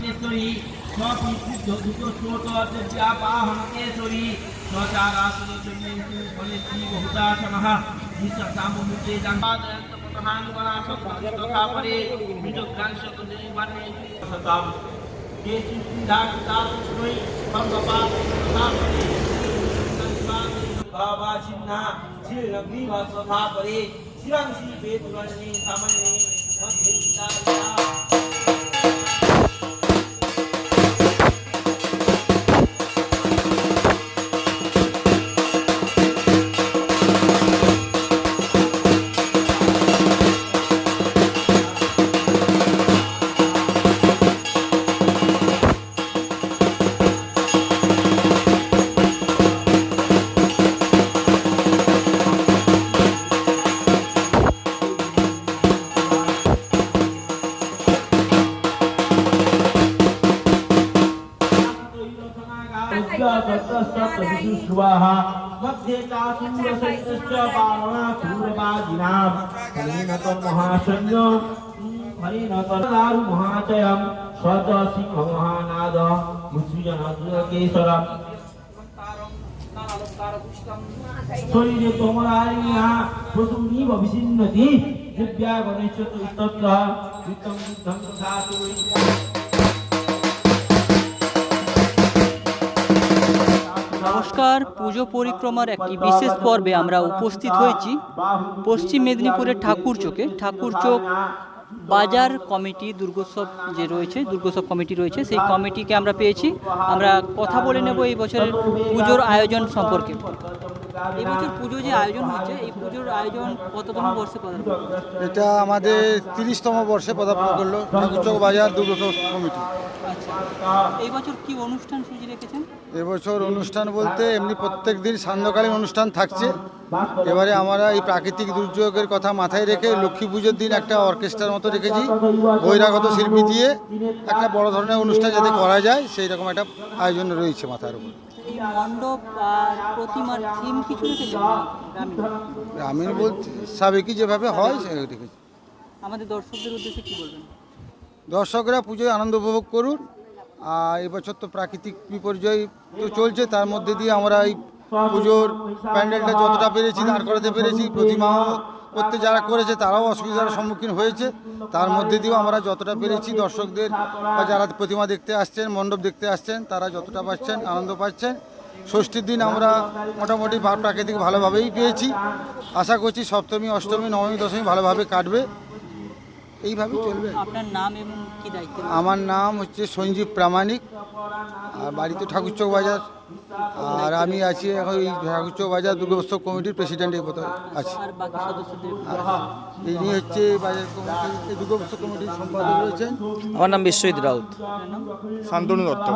केसरी स्वपितृ दुतो स्रोतव्यापाहन केसरी स्वचारासुरचन्ने फले श्री बहुताशमः निसक्तामुचे जङ्गादयन्त तथा परे निजग्रांशकुदेवने सताम् केसु सिद्धाकृताकृष्णै भङ्गपात् तथा परे 지랑시 제두라니 사만이 박대시다. स्वाहा मध्ये चासूरसैतश्च पावनासूरबाजिनां हरेण तन्महाशन्यो हरेण तन्दारु महाचयं स्वच सिंहमहानाद मुसृजनकेशरम् শরীরে তোমরারিয়া প্রসূনি ভবিষ্যন্নতি দিব্যা গণেশ তত্র বিত্তম বুদ্ধং তথা নমস্কার, পুজো পরিক্রমার একটি বিশেষ পর্বে আমরা উপস্থিত হয়েছি। পশ্চিম মেদিনীপুরের ঠাকুর চোখে ঠাকুর চোখ বাজার কমিটি দুর্গোৎসব যে রয়েছে, দুর্গোৎসব কমিটি রয়েছে, সেই কমিটিকে আমরা পেয়েছি। আমরা কথা বলে নেব এই বছরের পুজোর আয়োজন সম্পর্কে। এই বছর পুজো যে আয়োজন হয়েছে এই পুজোর আয়োজন কততম বর্ষে পদার্পণ এটা আমাদের তিরিশতম বর্ষে পদার্পণ করল ঠাকুরচক বাজার দুর্গোৎসব কমিটি। আচ্ছা। এই বছর কি অনুষ্ঠান সূচি রেখেছেন? এবছর অনুষ্ঠান বলতে এমনি প্রত্যেক দিন সান্ধ্যকালীন অনুষ্ঠান থাকছে। এবারে আমরা এই প্রাকৃতিক দুর্যোগের কথা মাথায় রেখে লক্ষ্মী পুজোর দিন একটা অর্কেস্ট্রার মতো রেখেছি বহিরাগত শিল্পী দিয়ে। একটা বড় ধরনের অনুষ্ঠান যাতে করা যায় সেই রকম একটা আয়োজন রয়েছে মাথার উপর। মণ্ডপ আর প্রতিমার থিম কিছু গ্রামীণ বলতে সাবেকি যেভাবে হয় সে রেখেছি। আমাদের দর্শকদের উদ্দেশ্যে কি বলবেন? দর্শকরা পুজোয় আনন্দ উপভোগ করুন। আর এবছর তো প্রাকৃতিক বিপর্যয় তো চলছে তার মধ্যে দিয়ে আমরা এই পুজোর প্যান্ডেলটা যতটা পেরেছি দাঁড় করাতে পেরেছি। প্রতিমাও করতে যারা করেছে তারাও অসুবিধার সম্মুখীন হয়েছে। তার মধ্যে দিয়েও আমরা যতটা পেরেছি দর্শকদের বা যারা প্রতিমা দেখতে আসছেন মণ্ডপ দেখতে আসছেন তারা যতটা পাচ্ছেন আনন্দ পাচ্ছেন। ষষ্ঠীর দিন আমরা মোটামুটি প্রাকৃতিক ভালোভাবেই পেয়েছি। আশা করছি সপ্তমী অষ্টমী নবমী দশমী ভালোভাবে কাটবে। এইভাবেই চলবে। আপনার নাম এবং কি দায়িত্ব? আমার নাম হচ্ছে সঞ্জীব প্রামাণিক। আর বাড়িতে ঠাকুরচক বাজার। আর আমি আছি এখন এই ঠাকুরচক বাজার দুর্গোৎসব কমিটির প্রেসিডেন্ট এই পদে আছি। ইনি হচ্ছে বাজার কমিটির দুর্গোৎসব কমিটির সম্পাদক রয়েছেন। আমার নাম বিশ্বজিৎ রাউত। শান্তনু দত্ত।